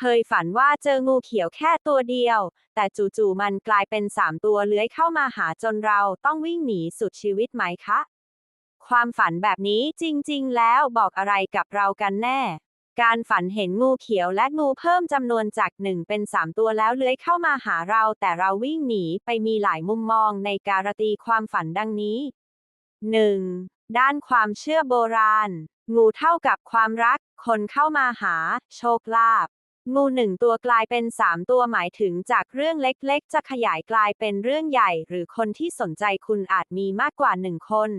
เคยฝันว่าเจองูเขียวแค่ตัวเดียว แต่จู่ๆมันกลายเป็นสามตัวเลื้อยเข้ามาหาจนเราต้องวิ่งหนีสุดชีวิตไหมคะ ความฝันแบบนี้จริงๆ แล้วบอกอะไรกับเรากันแน่ การฝันเห็นงูเขียวและงูเพิ่มจำนวนจากหนึ่งเป็นสามตัวแล้วเลื้อยเข้ามาหาเราแต่เราวิ่งหนีไปมีหลายมุมมองในการตีความฝันดังนี้ 1. ด้านความเชื่อโบราณ งูเท่ากับความรัก คนเข้ามาหา โชคลาภ งูหนึ่งตัวกลายเป็นสามตัวหมายถึงจากเรื่องเล็กๆ จะขยายกลายเป็นเรื่องใหญ่ หรือคนที่สนใจคุณอาจมีมากกว่าหนึ่งคน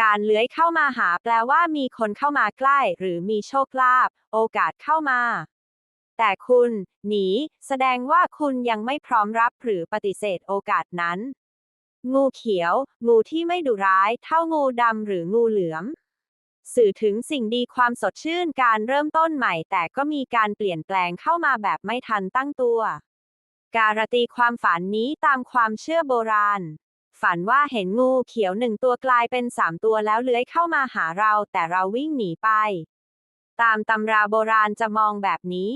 การเลื้อยเข้ามาหาแปลว่ามีคนเข้ามาใกล้ หรือมีโชคลาภโอกาสเข้ามา แต่คุณ หนี แสดงว่าคุณยังไม่พร้อมรับหรือปฏิเสธโอกาสนั้น งูเขียว งูที่ไม่ดุร้าย เท่างูดำหรืองูเหลือม สื่อถึงสิ่งดีความสดชื่นการเริ่มต้นใหม่ แต่ก็มีการเปลี่ยนแปลงเข้ามาแบบไม่ทันตั้งตัว การตีความฝันนี้ตามความเชื่อโบราณ ฝันว่าเห็นงูเขียวหนึ่งตัวกลายเป็นสามตัวแล้วเลื้อยเข้ามาหาเรา แต่เราวิ่งหนีไป ตามตำราโบราณจะมองแบบนี้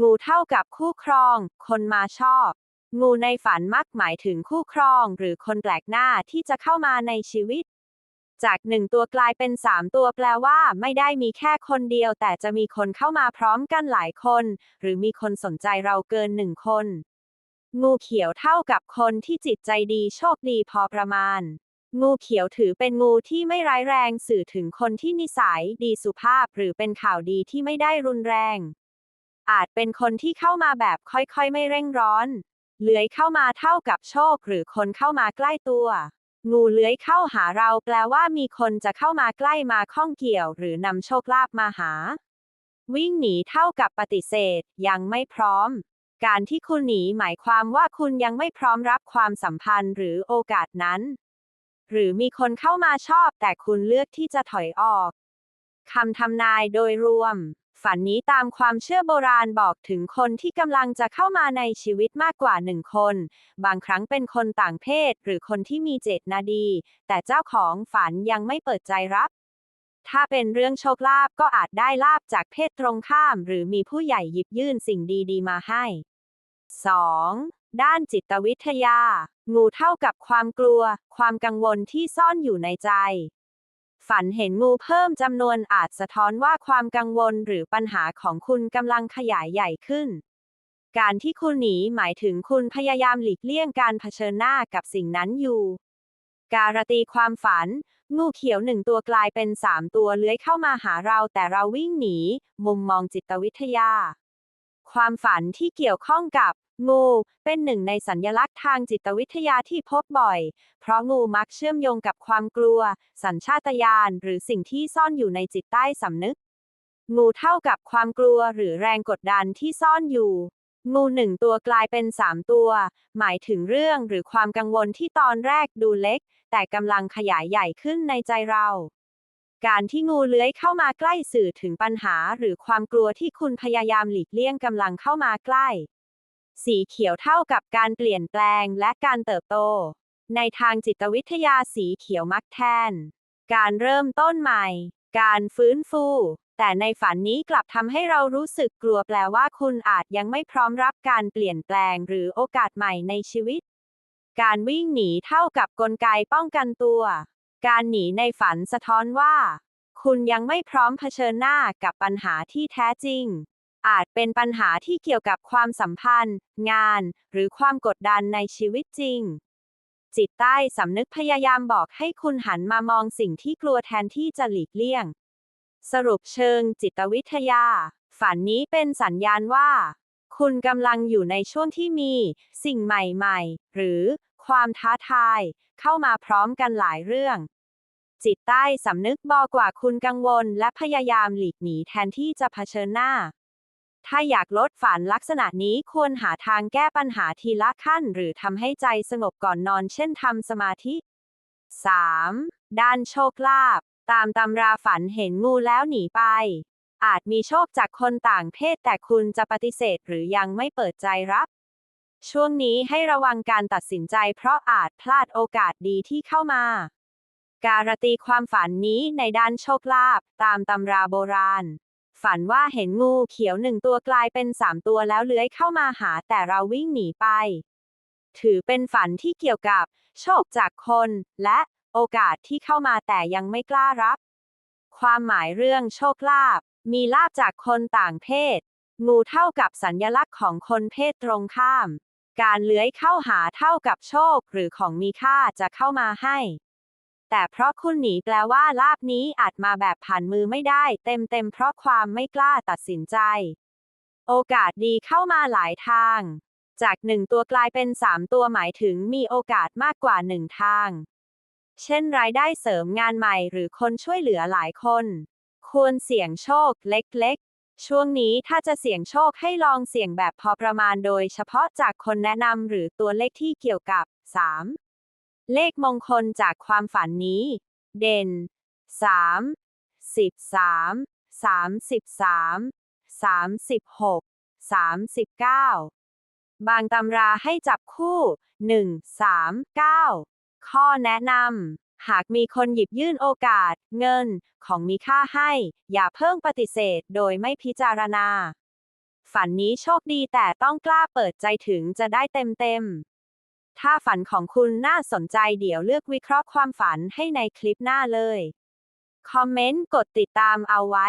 งูเท่ากับคู่ครอง คนมาชอบ งูในฝันมักหมายถึงคู่ครอง หรือคนแปลกหน้าที่จะเข้ามาในชีวิต จากหนึ่งตัวกลายเป็นสามตัวแปลว่าไม่ได้มีแค่คนเดียว แต่จะมีคนเข้ามาพร้อมกันหลายคน หรือมีคนสนใจเราเกินหนึ่งคน งูเขียวเท่ากับคนที่จิตใจดีโชคดีพอประมาณ งูเขียวถือเป็นงูที่ไม่ร้ายแรงสื่อถึงคนที่นิสัยดีสุภาพ หรือเป็นข่าวดีที่ไม่ได้รุนแรง อาจเป็นคนที่เข้ามาแบบค่อยๆ ไม่เร่งร้อนเลื้อยเข้ามาเท่ากับโชค หรือคนเข้ามาใกล้ตัว งูเลื้อยเข้าหาเราแปลว่ามีคนจะเข้ามาใกล้มาข้องเกี่ยว หรือนำโชคลาภมาหา วิ่งหนีเท่ากับปฏิเสธ ยังไม่พร้อม การที่คุณหนีหมายความว่าคุณยังไม่พร้อมรับความสัมพันธ์หรือโอกาสนั้น หรือมีคนเข้ามาชอบแต่คุณเลือกที่จะถอยออกคำทำนายโดยรวม ฝันนี้ตามความเชื่อโบราณบอกถึงคนที่กำลังจะเข้ามาในชีวิตมากกว่าหนึ่งคน บางครั้งเป็นคนต่างเพศหรือคนที่มีเจตนาดี แต่เจ้าของฝันยังไม่เปิดใจรับ ถ้าเป็นเรื่องโชคลาภก็อาจได้ลาบจากเพศตรงข้าม หรือมีผู้ใหญ่หยิบยื่นสิ่งดีๆ มาให้ 2. ด้านจิตวิทยา งูเท่ากับความกลัว ความกังวลที่ซ่อนอยู่ในใจ ฝันเห็นงูเพิ่มจำนวนอาจสะท้อนว่าความกังวลหรือปัญหาของคุณกำลังขยายใหญ่ขึ้น การที่คุณหนีหมายถึงคุณพยายามหลีกเลี่ยงการเผชิญหน้ากับสิ่งนั้นอยู่ การตีความฝัน งูเขียวหนึ่งตัวกลายเป็นสามตัวเลื้อยเข้ามาหาเราแต่เราวิ่งหนี มุมมองจิตวิทยา ความฝันที่เกี่ยวข้องกับ งู เป็นหนึ่งในสัญญลักษณ์ทางจิตวิทยาที่พบบ่อย เพราะงูมักเชื่อมโยงกับความกลัว สัญชาตญาณหรือสิ่งที่ซ่อนอยู่ในจิตใต้สำนึก งูเท่ากับความกลัวหรือแรงกดดันที่ซ่อนอยู่ งูหนึ่งตัวกลายเป็นสามตัว หมายถึงเรื่องหรือความกังวลที่ตอนแรกดูเล็ก แต่กำลังขยายใหญ่ขึ้นในใจเราการที่งูเลื้อยเข้ามาใกล้สื่อถึงปัญหาหรือความกลัวที่คุณพยายามหลีกเลี่ยงกำลังเข้ามาใกล้ สีเขียวเท่ากับการเปลี่ยนแปลงและการเติบโต ในทางจิตวิทยาสีเขียวมักแทน การเริ่มต้นใหม่ การฟื้นฟู แต่ในฝันนี้กลับทำให้เรารู้สึกกลัวแปลว่าคุณอาจยังไม่พร้อมรับการเปลี่ยนแปลงหรือโอกาสใหม่ในชีวิต การวิ่งหนีเท่ากับกลไกป้องกันตัว การหนีในฝันสะท้อนว่า คุณยังไม่พร้อมเผชิญหน้ากับปัญหาที่แท้จริง อาจเป็นปัญหาที่เกี่ยวกับความสัมพันธ์ งาน หรือความกดดันในชีวิตจริง จิตใต้สำนึกพยายามบอกให้คุณหันมามองสิ่งที่กลัวแทนที่จะหลีกเลี่ยง สรุปเชิงจิตวิทยา ฝันนี้เป็นสัญญาณว่า คุณกำลังอยู่ในช่วงที่มี สิ่งใหม่ ๆ หรือความท้าทาย เข้ามาพร้อมกันหลายเรื่อง จิตใต้สำนึกบอกว่าคุณกังวลและพยายามหลีกหนีแทนที่จะเผชิญหน้า ถ้าอยากลดฝันลักษณะนี้ควรหาทางแก้ปัญหาทีละขั้น หรือทำให้ใจสงบก่อนนอน เช่นทำสมาธิ 3. ด้านโชคลาภตามตำราฝันเห็นงูแล้วหนีไป อาจมีโชคจากคนต่างเพศแต่คุณจะปฏิเสธหรือยังไม่เปิดใจรับ ช่วงนี้ให้ระวังการตัดสินใจเพราะอาจพลาดโอกาสดีที่เข้ามา การตีความฝันนี้ในด้านโชคลาภตามตำราโบราณ ฝันว่าเห็นงูเขียวหนึ่งตัวกลายเป็นสามตัวแล้วเลื้อยเข้ามาหาแต่เราวิ่งหนีไป ถือเป็นฝันที่เกี่ยวกับ โชคจากคน และโอกาสที่เข้ามาแต่ยังไม่กล้ารับ ความหมายเรื่องโชคลาภมีลาบจากคนต่างเพศ งูเท่ากับสัญลักษณ์ของคนเพศตรงข้าม การเลื้อยเข้าหาเท่ากับโชคหรือของมีค่าจะเข้ามาให้ แต่เพราะคุณหนีแปลว่าลาบนี้อาจมาแบบผ่านมือไม่ได้ เต็มเต็มๆเพราะความไม่กล้าตัดสินใจ โอกาสดีเข้ามาหลายทาง จากหนึ่งตัวกลายเป็นสามตัวหมายถึงมีโอกาสมากกว่าหนึ่งทาง เช่นรายได้เสริมงานใหม่หรือคนช่วยเหลือหลายคน ควรเสี่ยงโชคเล็กๆ ช่วงนี้ถ้าจะเสี่ยงโชคให้ลองเสี่ยงแบบพอประมาณโดยเฉพาะจากคนแนะนำหรือตัวเลขที่เกี่ยวกับ 3. เลขมงคลจากความฝันนี้ เด่น 3 13 33 36 39 บางตำราให้จับคู่ 1 3 9 ข้อแนะนำ หากมีคนหยิบยื่นโอกาส เงิน ของมีค่าให้ อย่าเพิ่งปฏิเสธโดยไม่พิจารณา ฝันนี้โชคดีแต่ต้องกล้าเปิดใจถึงจะได้เต็มเต็ม ถ้าฝันของคุณน่าสนใจเดี๋ยวเลือกวิเคราะห์ความฝันให้ในคลิปหน้าเลย คอมเมนต์ กดติดตามเอาไว้